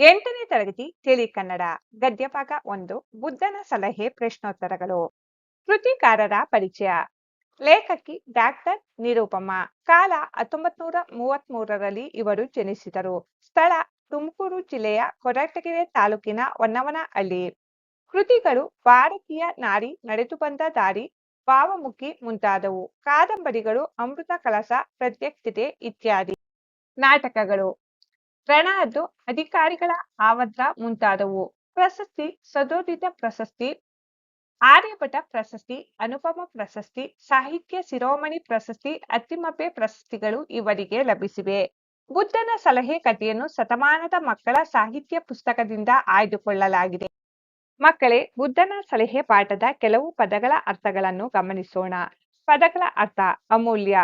ಎಂಟನೇ ತರಗತಿ ತಿಳಿ ಕನ್ನಡ, ಗದ್ಯಭಾಗ ಒಂದು, ಬುದ್ಧನ ಸಲಹೆ ಪ್ರಶ್ನೋತ್ತರಗಳು. ಕೃತಿಕಾರರ ಪರಿಚಯ. ಲೇಖಕಿ ಡಾಕ್ಟರ್ ನಿರೂಪಮ. ಕಾಲ ಹತ್ತೊಂಬತ್ ನೂರ ಮೂವತ್ತ್ ಮೂರರಲ್ಲಿ ಇವರು ಜನಿಸಿದರು. ಸ್ಥಳ ತುಮಕೂರು ಜಿಲ್ಲೆಯ ಕೊರಟಗೆರೆ ತಾಲೂಕಿನ ಹೊನ್ನವನಹಳ್ಳಿ. ಕೃತಿಗಳು ಭಾರತೀಯ ನಾರಿ ನಡೆದು ಬಂದ ದಾರಿ, ಭಾವಮುಖಿ ಮುಂತಾದವು. ಕಾದಂಬರಿಗಳು, ಅಮೃತ ಕಳಸ, ಪ್ರತ್ಯಕ್ಷತೆ ಇತ್ಯಾದಿ. ನಾಟಕಗಳು. ರಣಹದ್ದು ಅಧಿಕಾರಿಗಳ ಆವದ್ರ ಮುಂತಾದವು. ಪ್ರಶಸ್ತಿ, ಸದೋದಿತ ಪ್ರಶಸ್ತಿ, ಆರ್ಯಭಟ ಪ್ರಶಸ್ತಿ, ಅನುಪಮ ಪ್ರಶಸ್ತಿ, ಸಾಹಿತ್ಯ ಶಿರೋಮಣಿ ಪ್ರಶಸ್ತಿ, ಅತ್ತಿಮಬ್ಬೆ ಪ್ರಶಸ್ತಿಗಳು ಇವರಿಗೆ ಲಭಿಸಿವೆ. ಬುದ್ಧನ ಸಲಹೆ ಕಥೆಯನ್ನು ಶತಮಾನದ ಮಕ್ಕಳ ಸಾಹಿತ್ಯ ಪುಸ್ತಕದಿಂದ ಆಯ್ದುಕೊಳ್ಳಲಾಗಿದೆ. ಮಕ್ಕಳೇ, ಬುದ್ಧನ ಸಲಹೆ ಪಾಠದ ಕೆಲವು ಪದಗಳ ಅರ್ಥಗಳನ್ನು ಗಮನಿಸೋಣ. ಪದಗಳ ಅರ್ಥ, ಅಮೂಲ್ಯ.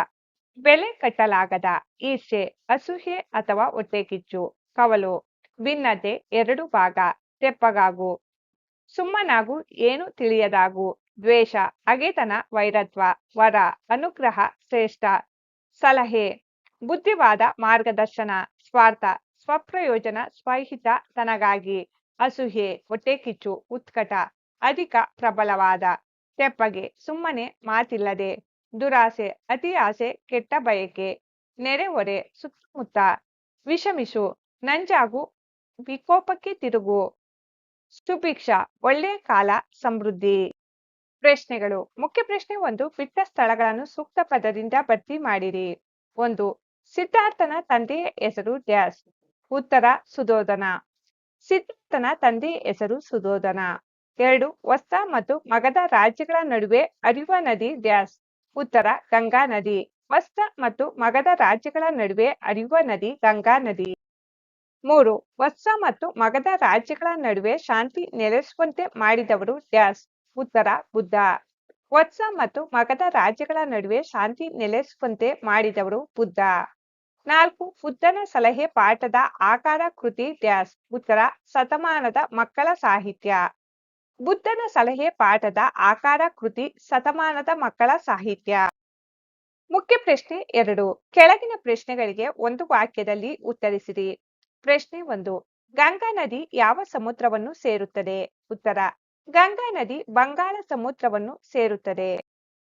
ಬೆಲೆ ಕಟ್ಟಲಾಗದ ಈರ್ಷೆ ಅಸೂಹೆ ಅಥವಾ ಹೊಟ್ಟೆಕಿಚ್ಚು, ಕವಲು ಭಿನ್ನತೆ ಎರಡು ಭಾಗ, ತೆಪ್ಪಗಾಗು. ಸುಮ್ಮನಾಗು, ಏನು ತಿಳಿಯದಾಗು. ದ್ವೇಷ ಅಗೆತನ ವೈರತ್ವ, ವರ, ಅನುಗ್ರಹ, ಶ್ರೇಷ್ಠ. ಸಲಹೆ, ಬುದ್ಧಿವಾದ ಮಾರ್ಗದರ್ಶನ, ಸ್ವಾರ್ಥ, ಸ್ವಪ್ರಯೋಜನ, ಸ್ವಹಿತ ತನಗಾಗಿ. ಅಸೂಹೆ ಹೊಟ್ಟೆಕಿಚ್ಚು, ಉತ್ಕಟ, ಅಧಿಕ ಪ್ರಬಲವಾದ. ತೆಪ್ಪಗೆ, ಸುಮ್ಮನೆ ಮಾತಿಲ್ಲದೆ. ದುರಾಸೆ, ಅತಿ ಆಸೆ, ಕೆಟ್ಟ ಬಯಕೆ ನೆರೆಹೊರೆ ಸುತ್ತಮುತ್ತ, ವಿಷಮಿಸು, ನಂಜಾಗು, ವಿಕೋಪಕ್ಕೆ ತಿರುಗು, ಸುಭಿಕ್ಷ, ಒಳ್ಳೆಯ ಕಾಲ, ಸಮೃದ್ಧಿ. ಪ್ರಶ್ನೆಗಳು. ಮುಖ್ಯ ಪ್ರಶ್ನೆ ಒಂದು, ಬಿಟ್ಟ ಸ್ಥಳಗಳನ್ನು ಸೂಕ್ತ ಪದದಿಂದ ಭರ್ತಿ ಮಾಡಿರಿ. ಒಂದು, ಸಿದ್ಧಾರ್ಥನ ತಂದೆಯ ಹೆಸರು ಡ್ಯಾಸ್. ಉತ್ತರ ಸುಧೋಧನ ಸಿದ್ಧಾರ್ಥನ ತಂದೆಯ ಹೆಸರು ಸುಧೋಧನ ಎರಡು ವಸ್ತ ಮತ್ತು ಮಗದ ರಾಜ್ಯಗಳ ನಡುವೆ ಅರಿವ ನದಿ ಡ್ಯಾಸ್. ಉತ್ತರ, ಗಂಗಾ ನದಿ. ವಸ್ತ ಮತ್ತು ಮಗಧ ರಾಜ್ಯಗಳ ನಡುವೆ ಹರಿಯುವ ನದಿ ಗಂಗಾ ನದಿ. ಮೂರು ವತ್ಸ ಮತ್ತು ಮಗಧ ರಾಜ್ಯಗಳ ನಡುವೆ ಶಾಂತಿ ನೆಲೆಸುವಂತೆ ಮಾಡಿದವರು ಡ್ಯಾಸ್. ಉತ್ತರ, ಬುದ್ಧ. ವತ್ಸ ಮತ್ತು ಮಗಧ ರಾಜ್ಯಗಳ ನಡುವೆ ಶಾಂತಿ ನೆಲೆಸುವಂತೆ ಮಾಡಿದವರು ಬುದ್ಧ. ನಾಲ್ಕು, ಬುದ್ಧನ ಸಲಹೆ ಪಾಠದ ಆಕಾರ ಕೃತಿ ಡ್ಯಾಸ್. ಉತ್ತರ, ಶತಮಾನದ ಮಕ್ಕಳ ಸಾಹಿತ್ಯ. ಬುದ್ಧನ ಸಲಹೆ ಪಾಠದ ಆಕಾರ, ಕೃತಿ, ಶತಮಾನದ ಮಕ್ಕಳ ಸಾಹಿತ್ಯ. ಮುಖ್ಯ ಪ್ರಶ್ನೆ ಎರಡು. ಕೆಳಗಿನ ಪ್ರಶ್ನೆಗಳಿಗೆ ಒಂದು ವಾಕ್ಯದಲ್ಲಿ ಉತ್ತರಿಸಿರಿ. ಪ್ರಶ್ನೆ ಒಂದು. ಗಂಗಾ ನದಿ ಯಾವ ಸಮುದ್ರವನ್ನು ಸೇರುತ್ತದೆ? ಉತ್ತರ. ಗಂಗಾ ನದಿ ಬಂಗಾಳ ಸಮುದ್ರವನ್ನು ಸೇರುತ್ತದೆ.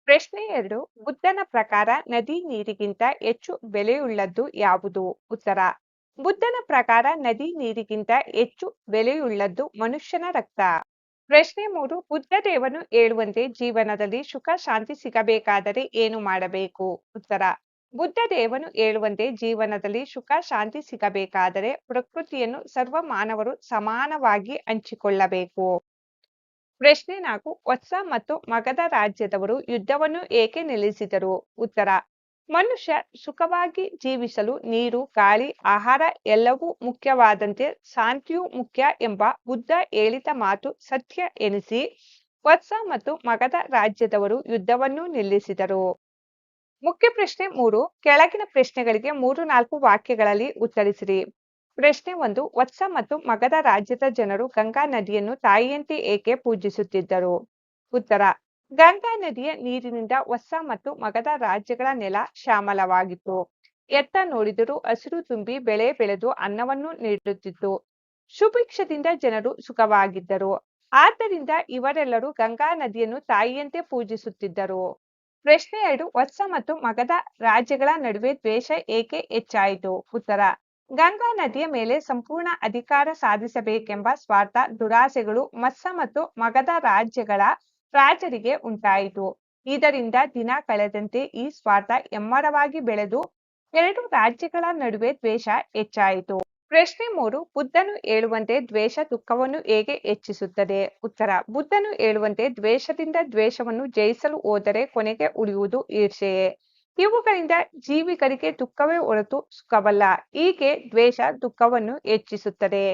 ಪ್ರಶ್ನೆ ಎರಡು. ಬುದ್ಧನ ಪ್ರಕಾರ ನದಿ ನೀರಿಗಿಂತ ಹೆಚ್ಚು ಬೆಲೆಯುಳ್ಳದ್ದು ಯಾವುದು? ಉತ್ತರ. ಬುದ್ಧನ ಪ್ರಕಾರ ನದಿ ನೀರಿಗಿಂತ ಹೆಚ್ಚು ಬೆಲೆಯುಳ್ಳದ್ದು ಮನುಷ್ಯನ ರಕ್ತ. ಪ್ರಶ್ನೆ ಮೂರು, ಬುದ್ಧ ದೇವನು ಹೇಳುವಂತೆ ಜೀವನದಲ್ಲಿ ಸುಖ, ಶಾಂತಿ ಸಿಗಬೇಕಾದರೆ ಏನು ಮಾಡಬೇಕು? ಉತ್ತರ, ಬುದ್ಧ ದೇವನು ಹೇಳುವಂತೆ ಜೀವನದಲ್ಲಿ ಸುಖ, ಶಾಂತಿ ಸಿಗಬೇಕಾದರೆ ಪ್ರಕೃತಿಯನ್ನು ಸರ್ವ ಮಾನವರು ಸಮಾನವಾಗಿ ಹಂಚಿಕೊಳ್ಳಬೇಕು. ಪ್ರಶ್ನೆ ನಾಲ್ಕು ವತ್ಸ ಮತ್ತು ಮಗಧ ರಾಜ್ಯದವರು ಯುದ್ಧವನ್ನು ಏಕೆ ನಿಲ್ಲಿಸಿದರು? ಉತ್ತರ ಮನುಷ್ಯ ಸುಖವಾಗಿ ಜೀವಿಸಲು ನೀರು, ಗಾಳಿ, ಆಹಾರ ಎಲ್ಲವೂ ಮುಖ್ಯವಾದಂತೆ ಶಾಂತಿಯೂ ಮುಖ್ಯ ಎಂಬ ಬುದ್ಧ ಹೇಳಿದ ಮಾತು ಸತ್ಯ ಎನಿಸಿ ವತ್ಸ ಮತ್ತು ಮಗಧ ರಾಜ್ಯದವರು ಯುದ್ಧವನ್ನು ನಿಲ್ಲಿಸಿದರು. ಮುಖ್ಯ ಪ್ರಶ್ನೆ ಮೂರು, ಕೆಳಗಿನ ಪ್ರಶ್ನೆಗಳಿಗೆ ಮೂರು ನಾಲ್ಕು ವಾಕ್ಯಗಳಲ್ಲಿ ಉತ್ತರಿಸಿರಿ. ಪ್ರಶ್ನೆ ಒಂದು, ವತ್ಸ ಮತ್ತು ಮಗಧ ರಾಜ್ಯದ ಜನರು ಗಂಗಾ ನದಿಯನ್ನು ತಾಯಿಯಂತೆ ಏಕೆ ಪೂಜಿಸುತ್ತಿದ್ದರು? ಉತ್ತರ ಗಂಗಾ ನದಿಯ ನೀರಿನಿಂದ ಹೊಸ ಮತ್ತು ಮಗಧ ರಾಜ್ಯಗಳ ನೆಲ ಶ್ಯಾಮಲವಾಗಿತ್ತು. ಎತ್ತ ನೋಡಿದರೂ ಹಸಿರು ತುಂಬಿ ಬೆಳೆ ಬೆಳೆದು ಅನ್ನವನ್ನು ನೀಡುತ್ತಿತ್ತು. ಸುಭಿಕ್ಷದಿಂದ ಜನರು ಸುಖವಾಗಿದ್ದರು. ಆದ್ದರಿಂದ ಇವರೆಲ್ಲರೂ ಗಂಗಾ ನದಿಯನ್ನು ತಾಯಿಯಂತೆ ಪೂಜಿಸುತ್ತಿದ್ದರು. ಪ್ರಶ್ನೆ ಎರಡು, ಹೊಸ ಮತ್ತು ಮಗಧ ರಾಜ್ಯಗಳ ನಡುವೆ ದ್ವೇಷ ಏಕೆ ಹೆಚ್ಚಾಯಿತು? ಉತ್ತರ, ಗಂಗಾ ನದಿಯ ಮೇಲೆ ಸಂಪೂರ್ಣ ಅಧಿಕಾರ ಸಾಧಿಸಬೇಕೆಂಬ ಸ್ವಾರ್ಥ ದುರಾಸೆಗಳು ಮತ್ಸ ಮತ್ತು ಮಗಧ ರಾಜ್ಯಗಳ ರಾಜರಿಗೆ ಉಂಟಾಯಿತು. ಇದರಿಂದ ದಿನ ಕಳೆದಂತೆ ಈ ಸ್ವಾರ್ಥ ಎಮ್ಮರವಾಗಿ ಬೆಳೆದು ಎರಡು ರಾಜ್ಯಗಳ ನಡುವೆ ದ್ವೇಷ ಹೆಚ್ಚಾಯಿತು. ಪ್ರಶ್ನೆ ಮೂರು, ಬುದ್ಧನು ಹೇಳುವಂತೆ ದ್ವೇಷ ದುಃಖವನ್ನು ಹೇಗೆ ಹೆಚ್ಚಿಸುತ್ತದೆ? ಉತ್ತರ, ಬುದ್ಧನು ಹೇಳುವಂತೆ ದ್ವೇಷದಿಂದ ದ್ವೇಷವನ್ನು ಜಯಿಸಲು ಹೋದರೆ ಕೊನೆಗೆ ಉಳಿಯುವುದು ಈರ್ಷೆಯೇ. ಇವುಗಳಿಂದ ಜೀವಿಗಳಿಗೆ ದುಃಖವೇ ಹೊರತು ಸುಖವಲ್ಲ. ಹೀಗೆ ದ್ವೇಷ ದುಃಖವನ್ನು ಹೆಚ್ಚಿಸುತ್ತದೆ.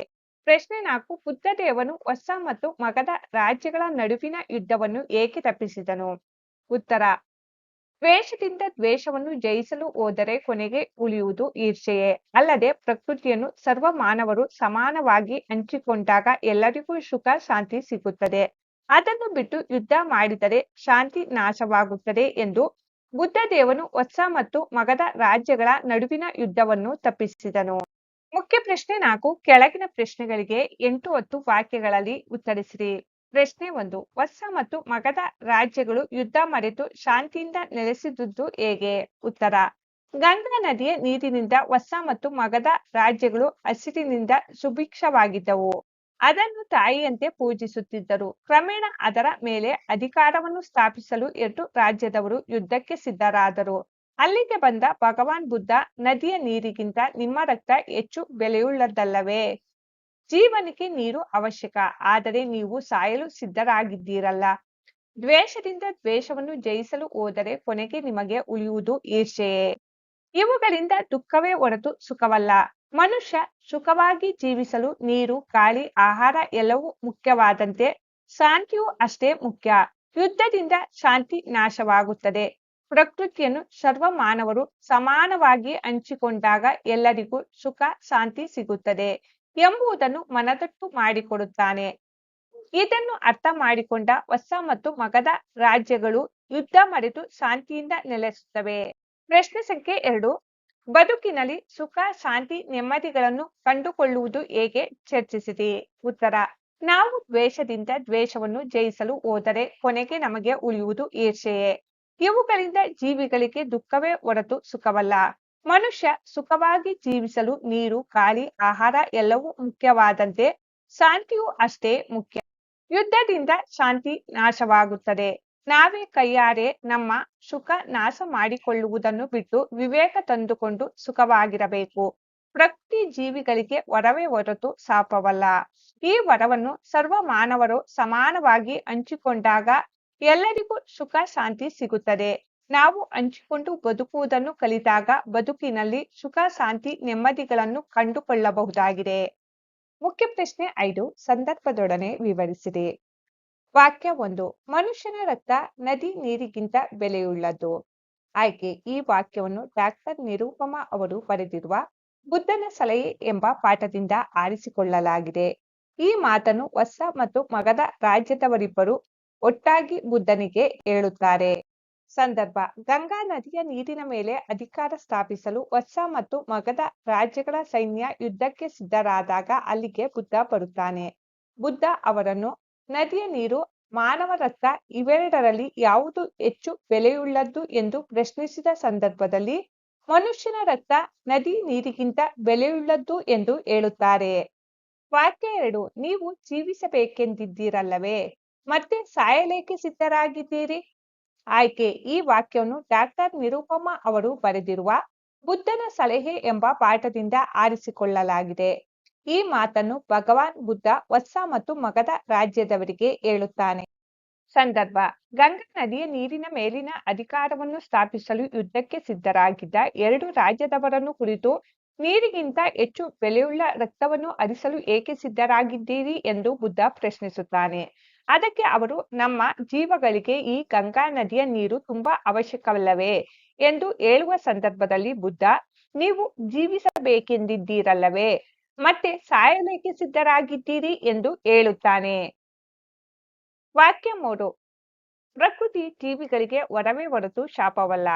ಪ್ರಶ್ನೆ ನಾಲ್ಕು ಬುದ್ಧದೇವನು ಹೊಸ ಮತ್ತು ಮಗದ ರಾಜ್ಯಗಳ ನಡುವಿನ ಯುದ್ಧವನ್ನು ಏಕೆ ತಪ್ಪಿಸಿದನು? ಉತ್ತರ, ದ್ವೇಷದಿಂದ ದ್ವೇಷವನ್ನು ಜಯಿಸಲು ಹೋದರೆ ಕೊನೆಗೆ ಉಳಿಯುವುದು ಈರ್ಷೆಯೇ? ಅಲ್ಲದೆ ಪ್ರಕೃತಿಯನ್ನು ಸರ್ವ ಮಾನವರು ಸಮಾನವಾಗಿ ಹಂಚಿಕೊಂಡಾಗ ಎಲ್ಲರಿಗೂ ಸುಖ, ಶಾಂತಿ ಸಿಗುತ್ತದೆ. ಅದನ್ನು ಬಿಟ್ಟು ಯುದ್ಧ ಮಾಡಿದರೆ ಶಾಂತಿ ನಾಶವಾಗುತ್ತದೆ ಎಂದು ಬುದ್ಧ ದೇವನು ಹೊಸ ಮತ್ತು ಮಗದ ರಾಜ್ಯಗಳ ನಡುವಿನ ಯುದ್ಧವನ್ನು ತಪ್ಪಿಸಿದನು. ಮುಖ್ಯ ಪ್ರಶ್ನೆ ನಾಲ್ಕು, ಕೆಳಗಿನ ಪ್ರಶ್ನೆಗಳಿಗೆ ಎಂಟು ಹತ್ತು ವಾಕ್ಯಗಳಲ್ಲಿ ಉತ್ತರಿಸಿರಿ. ಪ್ರಶ್ನೆ ಒಂದು, ಹೊಸ ಮತ್ತು ಮಗದ ರಾಜ್ಯಗಳು ಯುದ್ಧ ಮರೆತು ಶಾಂತಿಯಿಂದ ನೆಲೆಸಿದುದು ಹೇಗೆ? ಉತ್ತರ, ಗಂಗಾ ನದಿಯ ನೀರಿನಿಂದ ಹೊಸ ಮತ್ತು ಮಗದ ರಾಜ್ಯಗಳು ಹಸಿರಿನಿಂದ ಸುಭಿಕ್ಷವಾಗಿದ್ದವು. ಅದನ್ನು ತಾಯಿಯಂತೆ ಪೂಜಿಸುತ್ತಿದ್ದರು. ಕ್ರಮೇಣ ಅದರ ಮೇಲೆ ಅಧಿಕಾರವನ್ನು ಸ್ಥಾಪಿಸಲು ಎರಡು ರಾಜ್ಯದವರು ಯುದ್ಧಕ್ಕೆ ಸಿದ್ಧರಾದರು. ಅಲ್ಲಿಗೆ ಬಂದ ಭಗವಾನ್ ಬುದ್ಧ ನದಿಯ ನೀರಿಗಿಂತ ನಿಮ್ಮ ರಕ್ತ ಹೆಚ್ಚು ಬೆಲೆಯುಳ್ಳದಲ್ಲವೇ ಜೀವನಕ್ಕೆ ನೀರು ಅವಶ್ಯಕ, ಆದರೆ ನೀವು ಸಾಯಲು ಸಿದ್ಧರಾಗಿದ್ದೀರಲ್ಲ. ದ್ವೇಷದಿಂದ ದ್ವೇಷವನ್ನು ಜಯಿಸಲು ಹೋದರೆ ಕೊನೆಗೆ ನಿಮಗೆ ಉಳಿಯುವುದು ಈರ್ಷೆಯೇ ಇವುಗಳಿಂದ ದುಃಖವೇ ಹೊರತು ಸುಖವಲ್ಲ. ಮನುಷ್ಯ ಸುಖವಾಗಿ ಜೀವಿಸಲು ನೀರು, ಗಾಳಿ, ಆಹಾರ ಎಲ್ಲವೂ ಮುಖ್ಯವಾದಂತೆ, ಶಾಂತಿಯೂ ಅಷ್ಟೇ ಮುಖ್ಯ. ಯುದ್ಧದಿಂದ ಶಾಂತಿ ನಾಶವಾಗುತ್ತದೆ. ಪ್ರಕೃತಿಯನ್ನು ಸರ್ವ ಮಾನವರು ಸಮಾನವಾಗಿ ಹಂಚಿಕೊಂಡಾಗ ಎಲ್ಲರಿಗೂ ಸುಖ, ಶಾಂತಿ ಸಿಗುತ್ತದೆ ಎಂಬುದನ್ನು ಮನದಟ್ಟು ಮಾಡಿಕೊಡುತ್ತಾನೆ. ಇದನ್ನು ಅರ್ಥ ಮಾಡಿಕೊಂಡ ಹೊಸ ಮತ್ತು ಮಗದ ರಾಜ್ಯಗಳು ಯುದ್ಧ ಮರೆತು ಶಾಂತಿಯಿಂದ ನೆಲೆಸುತ್ತವೆ. ಪ್ರಶ್ನೆ ಸಂಖ್ಯೆ ಎರಡು. ಬದುಕಿನಲ್ಲಿ ಸುಖ, ಶಾಂತಿ, ನೆಮ್ಮದಿಗಳನ್ನು ಕಂಡುಕೊಳ್ಳುವುದು ಹೇಗೆ? ಚರ್ಚಿಸಿದೆ. ಉತ್ತರ. ನಾವು ದ್ವೇಷದಿಂದ ದ್ವೇಷವನ್ನು ಜಯಿಸಲು ಹೋದರೆ ಕೊನೆಗೆ ನಮಗೆ ಉಳಿಯುವುದು ಈರ್ಷೆಯೇ. ಇವುಗಳಿಂದ ಜೀವಿಗಳಿಗೆ ದುಃಖವೇ ಹೊರತು ಸುಖವಲ್ಲ. ಮನುಷ್ಯ ಸುಖವಾಗಿ ಜೀವಿಸಲು ನೀರು, ಗಾಳಿ, ಆಹಾರ ಎಲ್ಲವೂ ಮುಖ್ಯವಾದಂತೆ ಶಾಂತಿಯೂ ಅಷ್ಟೇ ಮುಖ್ಯ. ಯುದ್ಧದಿಂದ ಶಾಂತಿ ನಾಶವಾಗುತ್ತದೆ. ನಾವೇ ಕೈಯಾರೆ ನಮ್ಮ ಸುಖ ನಾಶ ಮಾಡಿಕೊಳ್ಳುವುದನ್ನು ಬಿಟ್ಟು ವಿವೇಕ ತಂದುಕೊಂಡು ಸುಖವಾಗಿರಬೇಕು. ಪ್ರಕೃತಿ ಜೀವಿಗಳಿಗೆ ವರವೇ ಹೊರತು ಶಾಪವಲ್ಲ. ಈ ವರವನ್ನು ಸರ್ವ ಮಾನವರು ಸಮಾನವಾಗಿ ಹಂಚಿಕೊಂಡಾಗ ಎಲ್ಲರಿಗೂ ಸುಖ, ಶಾಂತಿ ಸಿಗುತ್ತದೆ. ನಾವು ಹಂಚಿಕೊಂಡು ಬದುಕುವುದನ್ನು ಕಲಿತಾಗ ಬದುಕಿನಲ್ಲಿ ಸುಖ, ಶಾಂತಿ, ನೆಮ್ಮದಿಗಳನ್ನು ಕಂಡುಕೊಳ್ಳಬಹುದಾಗಿದೆ. ಮುಖ್ಯ ಪ್ರಶ್ನೆ ಐದು, ಸಂದರ್ಭದೊಡನೆ ವಿವರಿಸಿದೆ. ವಾಕ್ಯ ಒಂದು, ಮನುಷ್ಯನ ರಕ್ತ ನದಿ ನೀರಿಗಿಂತ ಬೆಲೆಯುಳ್ಳದ್ದು. ಆಯ್ಕೆ, ಈ ವಾಕ್ಯವನ್ನು ಡಾಕ್ಟರ್ ನಿರೂಪಮಾ ಅವರು ಬರೆದಿರುವ ಬುದ್ಧನ ಸಲಹೆ ಎಂಬ ಪಾಠದಿಂದ ಆರಿಸಿಕೊಳ್ಳಲಾಗಿದೆ. ಈ ಮಾತನ್ನು ಹೊಸ ಮತ್ತು ಮಗದ ರಾಜ್ಯದವರಿಬ್ಬರು ಒಟ್ಟಾಗಿ ಬುದ್ಧನಿಗೆ ಹೇಳುತ್ತಾರೆ. ಸಂದರ್ಭ, ಗಂಗಾ ನದಿಯ ನೀರಿನ ಮೇಲೆ ಅಧಿಕಾರ ಸ್ಥಾಪಿಸಲು ಹೊಸ ಮತ್ತು ಮಗದ ರಾಜ್ಯಗಳ ಸೈನ್ಯ ಯುದ್ಧಕ್ಕೆ ಸಿದ್ಧರಾದಾಗ ಅಲ್ಲಿಗೆ ಬುದ್ಧ ಬರುತ್ತಾನೆ. ಬುದ್ಧ ಅವರನ್ನು, ನದಿಯ ನೀರು ಮಾನವ ರಕ್ತ ಇವೆರಡರಲ್ಲಿ ಯಾವುದು ಹೆಚ್ಚು ಬೆಲೆಯುಳ್ಳದ್ದು ಎಂದು ಪ್ರಶ್ನಿಸಿದ ಸಂದರ್ಭದಲ್ಲಿ, ಮನುಷ್ಯನ ರಕ್ತ ನದಿ ನೀರಿಗಿಂತ ಬೆಲೆಯುಳ್ಳದ್ದು ಎಂದು ಹೇಳುತ್ತಾರೆ. ವಾಕ್ಯ ಎರಡು, ನೀವು ಜೀವಿಸಬೇಕೆಂದಿದ್ದೀರಲ್ಲವೇ? ಮತ್ತೆ ಸಾಯಲೇಕೆ ಸಿದ್ಧರಾಗಿದ್ದೀರಿ? ಆಯ್ಕೆ, ಈ ವಾಕ್ಯವನ್ನು ಡಾಕ್ಟರ್ ನಿರೂಪಮಾ ಅವರು ಬರೆದಿರುವ ಬುದ್ಧನ ಸಲಹೆ ಎಂಬ ಪಾಠದಿಂದ ಆರಿಸಿಕೊಳ್ಳಲಾಗಿದೆ. ಈ ಮಾತನ್ನು ಭಗವಾನ್ ಬುದ್ಧ ವತ್ಸ ಮತ್ತು ಮಗದ ರಾಜ್ಯದವರಿಗೆ ಹೇಳುತ್ತಾನೆ. ಸಂದರ್ಭ, ಗಂಗಾ ನದಿಯ ನೀರಿನ ಮೇಲಿನ ಅಧಿಕಾರವನ್ನು ಸ್ಥಾಪಿಸಲು ಯುದ್ಧಕ್ಕೆ ಸಿದ್ಧರಾಗಿದ್ದ ಎರಡು ರಾಜ್ಯದವರನ್ನು ಕುರಿತು ನೀರಿಗಿಂತ ಹೆಚ್ಚು ಬೆಲೆಯುಳ್ಳ ರಕ್ತವನ್ನು ಹರಿಸಲು ಏಕೆ ಸಿದ್ಧರಾಗಿದ್ದೀರಿ ಎಂದು ಬುದ್ಧ ಪ್ರಶ್ನಿಸುತ್ತಾನೆ. ಅದಕ್ಕೆ ಅವರು, ನಮ್ಮ ಜೀವಗಳಿಗೆ ಈ ಗಂಗಾ ನದಿಯ ನೀರು ತುಂಬಾ ಅವಶ್ಯಕವಲ್ಲವೇ ಎಂದು ಹೇಳುವ ಸಂದರ್ಭದಲ್ಲಿ ಬುದ್ಧ, ನೀವು ಜೀವಿಸಬೇಕೆಂದಿದ್ದೀರಲ್ಲವೇ, ಮತ್ತೆ ಸಾಯಲೇಕೆ ಸಿದ್ಧರಾಗಿದ್ದೀರಿ ಎಂದು ಹೇಳುತ್ತಾನೆ. ವಾಕ್ಯ ಮೂರು, ಪ್ರಕೃತಿ ಜೀವಿಗಳಿಗೆ ವರವೇ ಹೊರತು ಶಾಪವಲ್ಲ.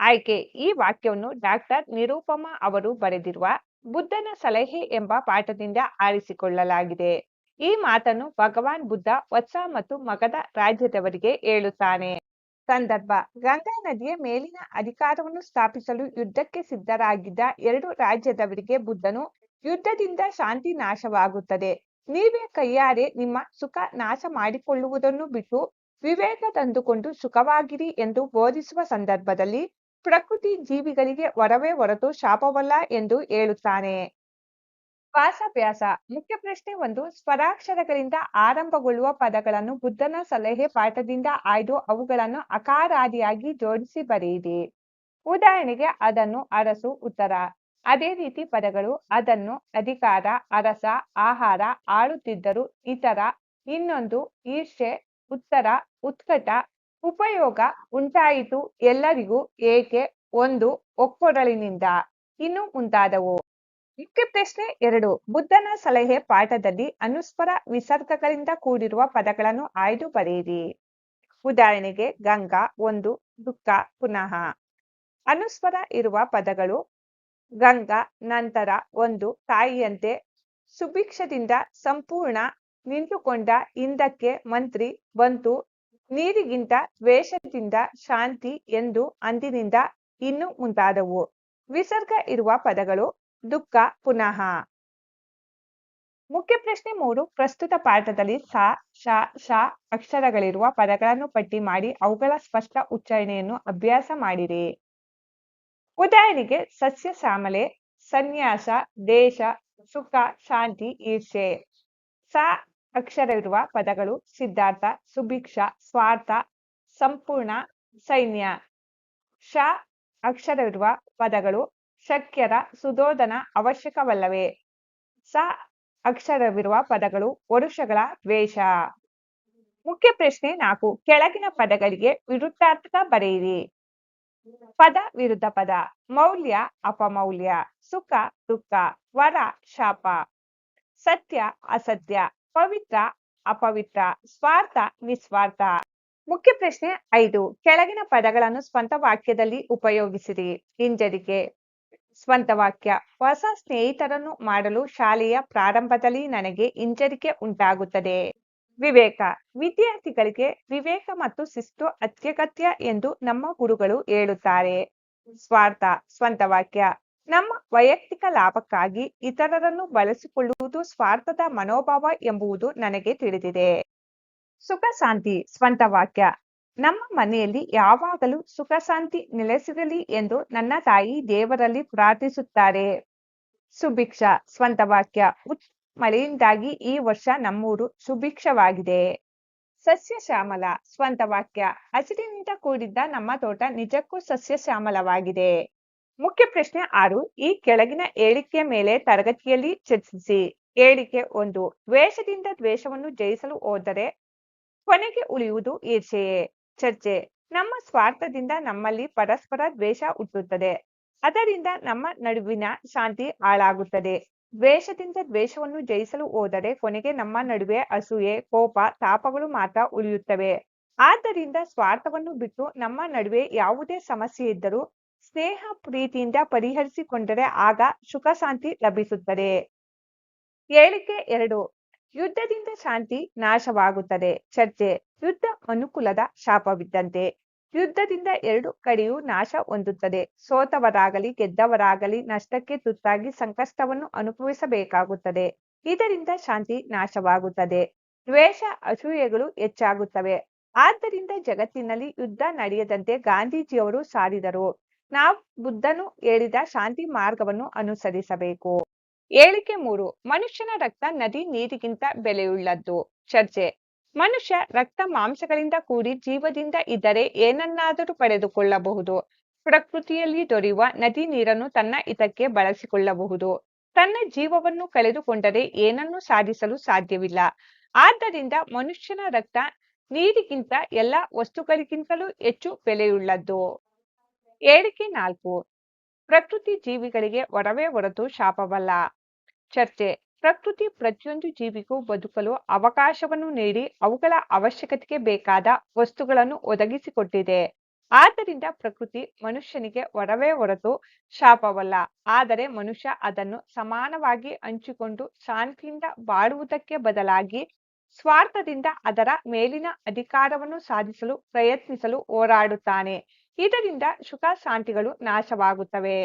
ಆಯ್ಕೆ, ಈ ವಾಕ್ಯವನ್ನು ಡಾಕ್ಟರ್ ನಿರೂಪಮಾ ಅವರು ಬರೆದಿರುವ ಬುದ್ಧನ ಸಲಹೆ ಎಂಬ ಪಾಠದಿಂದ ಆರಿಸಿಕೊಳ್ಳಲಾಗಿದೆ. ಈ ಮಾತನ್ನು ಭಗವಾನ್ ಬುದ್ಧ ವತ್ಸ ಮತ್ತು ಮಗದ ರಾಜ್ಯದವರಿಗೆ ಹೇಳುತ್ತಾನೆ. ಸಂದರ್ಭ, ಗಂಗಾ ನದಿಯ ಮೇಲಿನ ಅಧಿಕಾರವನ್ನು ಸ್ಥಾಪಿಸಲು ಯುದ್ಧಕ್ಕೆ ಸಿದ್ಧರಾಗಿದ್ದ ಎರಡು ರಾಜ್ಯದವರಿಗೆ ಬುದ್ಧನು ಯುದ್ಧದಿಂದ ಶಾಂತಿ ನಾಶವಾಗುತ್ತದೆ. ನೀವೇ ಕೈಯಾರೆ ನಿಮ್ಮ ಸುಖ ನಾಶ ಮಾಡಿಕೊಳ್ಳುವುದನ್ನು ಬಿಟ್ಟು ವಿವೇಕ ತಂದುಕೊಂಡು ಸುಖವಾಗಿರಿ ಎಂದು ಬೋಧಿಸುವ ಸಂದರ್ಭದಲ್ಲಿ ಪ್ರಕೃತಿ ಜೀವಿಗಳಿಗೆ ವರವೇ ಹೊರತು ಶಾಪವಲ್ಲ ಎಂದು ಹೇಳುತ್ತಾನೆ. ವಾಸಾಭ್ಯಾಸ ಮುಖ್ಯ ಪ್ರಶ್ನೆ ಒಂದು, ಸ್ವರಾಕ್ಷರಗಳಿಂದ ಆರಂಭಗೊಳ್ಳುವ ಪದಗಳನ್ನು ಬುದ್ಧನ ಸಲಹೆ ಪಾಠದಿಂದ ಆಯ್ದು ಅವುಗಳನ್ನು ಅಕಾರಾದಿಯಾಗಿ ಜೋಡಿಸಿ ಬರೆಯಿರಿ. ಉದಾಹರಣೆಗೆ ಅದನ್ನು ಅರಸು ಉತ್ತರ. ಅದೇ ರೀತಿ ಪದಗಳು ಅದನ್ನು ಅಧಿಕಾರ, ಅರಸ, ಆಹಾರ, ಆಳುತ್ತಿದ್ದರು, ಇತರ. ಇನ್ನೊಂದು ಈರ್ಷೆ ಉತ್ತರ, ಉತ್ಕಟ, ಉಪಯೋಗ, ಉಂಟಾಯಿತು, ಎಲ್ಲರಿಗೂ ಏಕೆ, ಒಂದು, ಒಕ್ಕೊರಳಿನಿಂದ. ಇನ್ನು ಮುಂತಾದವು. ಮುಖ್ಯ ಪ್ರಶ್ನೆ ಎರಡು. ಬುದ್ಧನ ಸಲಹೆ ಪಾಠದಲ್ಲಿ ಅನುಸ್ವರ ವಿಸರ್ಗಗಳಿಂದ ಕೂಡಿರುವ ಪದಗಳನ್ನು ಆಯ್ದು ಬರೆಯಿರಿ. ಉದಾಹರಣೆಗೆ, ಗಂಗಾ, ಒಂದು, ದುಃಖ, ಪುನಃ. ಅನುಸ್ವರ ಇರುವ ಪದಗಳು ಗಂಗಾ, ನಂತರ ಒಂದು, ತಾಯಿಯಂತೆ ಸುಭಿಕ್ಷದಿಂದ ಸಂಪೂರ್ಣ ನಿಂತುಕೊಂಡ ಹಿಂದಕ್ಕೆ ಮಂತ್ರಿ ಬಂತು. ನೀರಿಗಿಂತ ದ್ವೇಷದಿಂದ ಶಾಂತಿ ಎಂದು ಅಂದಿನಿಂದ ಇನ್ನು ಮುಂತಾದವು. ವಿಸರ್ಗ ಇರುವ ಪದಗಳು ದುಃಖ ಪುನಃ. ಮುಖ್ಯ ಪ್ರಶ್ನೆ ಮೂರು, ಪ್ರಸ್ತುತ ಪಾಠದಲ್ಲಿ ಸ, ಶ ಶ ಅಕ್ಷರಗಳಿರುವ ಪದಗಳನ್ನು ಪಟ್ಟಿ ಮಾಡಿ ಅವುಗಳ ಸ್ಪಷ್ಟ ಉಚ್ಚಾರಣೆಯನ್ನು ಅಭ್ಯಾಸ ಮಾಡಿರಿ. ಉದಾಹರಣೆಗೆ, ಸಸ್ಯ ಶ್ಯಾಮಲೆ ಸನ್ಯಾಸ, ದೇಶ, ಸುಖ, ಶಾಂತಿ ಈರ್ಷೆ ಸ ಅಕ್ಷರವಿರುವ ಪದಗಳು ಸಿದ್ಧಾರ್ಥ, ಸುಭಿಕ್ಷ, ಸ್ವಾರ್ಥ, ಸಂಪೂರ್ಣ, ಸೈನ್ಯ. ಶ ಅಕ್ಷರವಿರುವ ಪದಗಳು ಶಕ್ಯರ ಸುಧೋಧನ ಅವಶ್ಯಕವಲ್ಲವೇ? ಸ ಅಕ್ಷರವಿರುವ ಪದಗಳು ವರುಷಗಳ ದ್ವೇಷ. ಮುಖ್ಯ ಪ್ರಶ್ನೆ ನಾಲ್ಕು. ಕೆಳಗಿನ ಪದಗಳಿಗೆ ವಿರುದ್ಧಾರ್ಥಕ ಬರೆಯಿರಿ. ಪದ ವಿರುದ್ಧ ಪದ. ಮೌಲ್ಯ ಅಪಮೌಲ್ಯ. ಸುಖ ದುಃಖ. ವರ ಶಾಪ. ಸತ್ಯ ಅಸತ್ಯ. ಪವಿತ್ರ ಅಪವಿತ್ರ. ಸ್ವಾರ್ಥ ನಿಸ್ವಾರ್ಥ. ಮುಖ್ಯ ಪ್ರಶ್ನೆ ಐದು. ಕೆಳಗಿನ ಪದಗಳನ್ನು ಸ್ವಂತ ವಾಕ್ಯದಲ್ಲಿ ಉಪಯೋಗಿಸಿರಿ. ಹಿಂಜರಿಕೆ. ಸ್ವಂತ ವಾಕ್ಯ ಹೊಸ ಸ್ನೇಹಿತರನ್ನು ಮಾಡಲು ಶಾಲೆಯ ಪ್ರಾರಂಭದಲ್ಲಿ ನನಗೆ ಹಿಂಜರಿಕೆ ಉಂಟಾಗುತ್ತದೆ. ವಿವೇಕ. ವಿದ್ಯಾರ್ಥಿಗಳಿಗೆ ವಿವೇಕ ಮತ್ತು ಶಿಸ್ತು ಅತ್ಯಗತ್ಯ ಎಂದು ನಮ್ಮ ಗುರುಗಳು ಹೇಳುತ್ತಾರೆ. ಸ್ವಾರ್ಥ. ಸ್ವಂತ ವಾಕ್ಯ ನಮ್ಮ ವೈಯಕ್ತಿಕ ಲಾಭಕ್ಕಾಗಿ ಇತರರನ್ನು ಬಳಸಿಕೊಳ್ಳುವುದು ಸ್ವಾರ್ಥದ ಮನೋಭಾವ ಎಂಬುದು ನನಗೆ ತಿಳಿದಿದೆ. ಸುಖ, ಶಾಂತಿ. ಸ್ವಂತ ವಾಕ್ಯ ನಮ್ಮ ಮನೆಯಲ್ಲಿ ಯಾವಾಗಲೂ ಸುಖ ಶಾಂತಿ ನೆಲೆಸಿರಲಿ ಎಂದು ನನ್ನ ತಾಯಿ ದೇವರಲ್ಲಿ ಪ್ರಾರ್ಥಿಸುತ್ತಾರೆ. ಸುಭಿಕ್ಷ, ಸ್ವಂತ ವಾಕ್ಯ. ಮಳೆಯಿಂದಾಗಿ ಈ ವರ್ಷ ನಮ್ಮೂರು ಸುಭಿಕ್ಷವಾಗಿದೆ. ಸಸ್ಯ ಶ್ಯಾಮಲ, ಸ್ವಂತ ವಾಕ್ಯ. ಹಸಿರಿನಿಂದ ಕೂಡಿದ್ದ ನಮ್ಮ ತೋಟ ನಿಜಕ್ಕೂ ಸಸ್ಯ ಶ್ಯಾಮಲವಾಗಿದೆ. ಮುಖ್ಯ ಪ್ರಶ್ನೆ ಆರು. ಈ ಕೆಳಗಿನ ಹೇಳಿಕೆಯ ಮೇಲೆ ತರಗತಿಯಲ್ಲಿ ಚರ್ಚಿಸಿ. ಹೇಳಿಕೆ ಒಂದು. ದ್ವೇಷದಿಂದ ದ್ವೇಷವನ್ನು ಜಯಿಸಲು ಹೋದರೆ ಕೊನೆಗೆ ಉಳಿಯುವುದು ಈರ್ಷೆಯೇ. ಚರ್ಚೆ. ನಮ್ಮ ಸ್ವಾರ್ಥದಿಂದ ನಮ್ಮಲ್ಲಿ ಪರಸ್ಪರ ದ್ವೇಷ ಹುಟ್ಟುತ್ತದೆ. ಅದರಿಂದ ನಮ್ಮ ನಡುವಿನ ಶಾಂತಿ ಹಾಳಾಗುತ್ತದೆ. ದ್ವೇಷದಿಂದ ದ್ವೇಷವನ್ನು ಜಯಿಸಲು ಹೋದರೆ ಕೊನೆಗೆ ನಮ್ಮ ನಡುವೆ ಅಸೂಯೆ, ಕೋಪ, ತಾಪಗಳು ಮಾತ್ರ ಉಳಿಯುತ್ತವೆ. ಆದ್ದರಿಂದ ಸ್ವಾರ್ಥವನ್ನು ಬಿಟ್ಟು ನಮ್ಮ ನಡುವೆ ಯಾವುದೇ ಸಮಸ್ಯೆ ಇದ್ದರೂ ಸ್ನೇಹ ಪ್ರೀತಿಯಿಂದ ಪರಿಹರಿಸಿಕೊಂಡರೆ ಆಗ ಸುಖ ಶಾಂತಿ ಲಭಿಸುತ್ತದೆ. ಹೇಳಿಕೆ ಎರಡು. ಯುದ್ಧದಿಂದ ಶಾಂತಿ ನಾಶವಾಗುತ್ತದೆ. ಚರ್ಚೆ. ಯುದ್ಧ ಅನುಕೂಲದ ಶಾಪವಿದ್ದಂತೆ ಯುದ್ಧದಿಂದ ಎರಡು ಕಡೆಯೂ ನಾಶ ಹೊಂದುತ್ತದೆ. ಸೋತವರಾಗಲಿ, ಗೆದ್ದವರಾಗಲಿ, ನಷ್ಟಕ್ಕೆ ತುತ್ತಾಗಿ ಸಂಕಷ್ಟವನ್ನು ಅನುಭವಿಸಬೇಕಾಗುತ್ತದೆ. ಇದರಿಂದ ಶಾಂತಿ ನಾಶವಾಗುತ್ತದೆ. ದ್ವೇಷ, ಅಸೂಯೆಗಳು ಹೆಚ್ಚಾಗುತ್ತವೆ. ಆದ್ದರಿಂದ ಜಗತ್ತಿನಲ್ಲಿ ಯುದ್ಧ ನಡೆಯದಂತೆ ಗಾಂಧೀಜಿಯವರು ಸಾರಿದರು. ನಾವು ಬುದ್ಧನು ಹೇಳಿದ ಶಾಂತಿ ಮಾರ್ಗವನ್ನು ಅನುಸರಿಸಬೇಕು. ಹೇಳಿಕೆ ಮೂರು, ಮನುಷ್ಯನ ರಕ್ತ ನದಿ ನೀರಿಗಿಂತ ಬೆಲೆಯುಳ್ಳದ್ದು. ಚರ್ಚೆ, ಮನುಷ್ಯ ರಕ್ತ ಮಾಂಸಗಳಿಂದ ಕೂಡಿ ಜೀವದಿಂದ ಇದ್ದರೆ ಏನನ್ನಾದರೂ ಪಡೆದುಕೊಳ್ಳಬಹುದು. ಪ್ರಕೃತಿಯಲ್ಲಿ ದೊರೆಯುವ ನದಿ ನೀರನ್ನು ತನ್ನ ಹಿತಕ್ಕೆ ಬಳಸಿಕೊಳ್ಳಬಹುದು. ತನ್ನ ಜೀವವನ್ನು ಕಳೆದುಕೊಂಡರೆ ಏನನ್ನೂ ಸಾಧಿಸಲು ಸಾಧ್ಯವಿಲ್ಲ. ಆದ್ದರಿಂದ ಮನುಷ್ಯನ ರಕ್ತ ನೀರಿಗಿಂತ ಎಲ್ಲ ವಸ್ತುಗಳಿಗಿಂತಲೂ ಹೆಚ್ಚು ಬೆಲೆಯುಳ್ಳದ್ದು. ಹೇಳಿಕೆ ನಾಲ್ಕು ಪ್ರಕೃತಿ ಜೀವಿಗಳಿಗೆ ವರವೇ ಹೊರತು ಶಾಪವಲ್ಲ. ಚರ್ಚೆ. ಪ್ರಕೃತಿ ಪ್ರತಿಯೊಂದು ಜೀವಿಗೂ ಬದುಕಲು ಅವಕಾಶವನ್ನು ನೀಡಿ ಅವುಗಳ ಅವಶ್ಯಕತೆಗೆ ಬೇಕಾದ ವಸ್ತುಗಳನ್ನು ಒದಗಿಸಿಕೊಟ್ಟಿದೆ. ಆದ್ದರಿಂದ ಪ್ರಕೃತಿ ಮನುಷ್ಯನಿಗೆ ವರವೇ ಹೊರತು ಶಾಪವಲ್ಲ. ಆದರೆ ಮನುಷ್ಯ ಅದನ್ನು ಸಮಾನವಾಗಿ ಹಂಚಿಕೊಂಡು ಶಾಂತಿಯಿಂದ ಬಾಳುವುದಕ್ಕೆ ಬದಲಾಗಿ ಸ್ವಾರ್ಥದಿಂದ ಅದರ ಮೇಲಿನ ಅಧಿಕಾರವನ್ನು ಸಾಧಿಸಲು ಪ್ರಯತ್ನಿಸಲು ಹೋರಾಡುತ್ತಾನೆ. ಇದರಿಂದ ಸುಖ ಶಾಂತಿಗಳು ನಾಶವಾಗುತ್ತವೆ.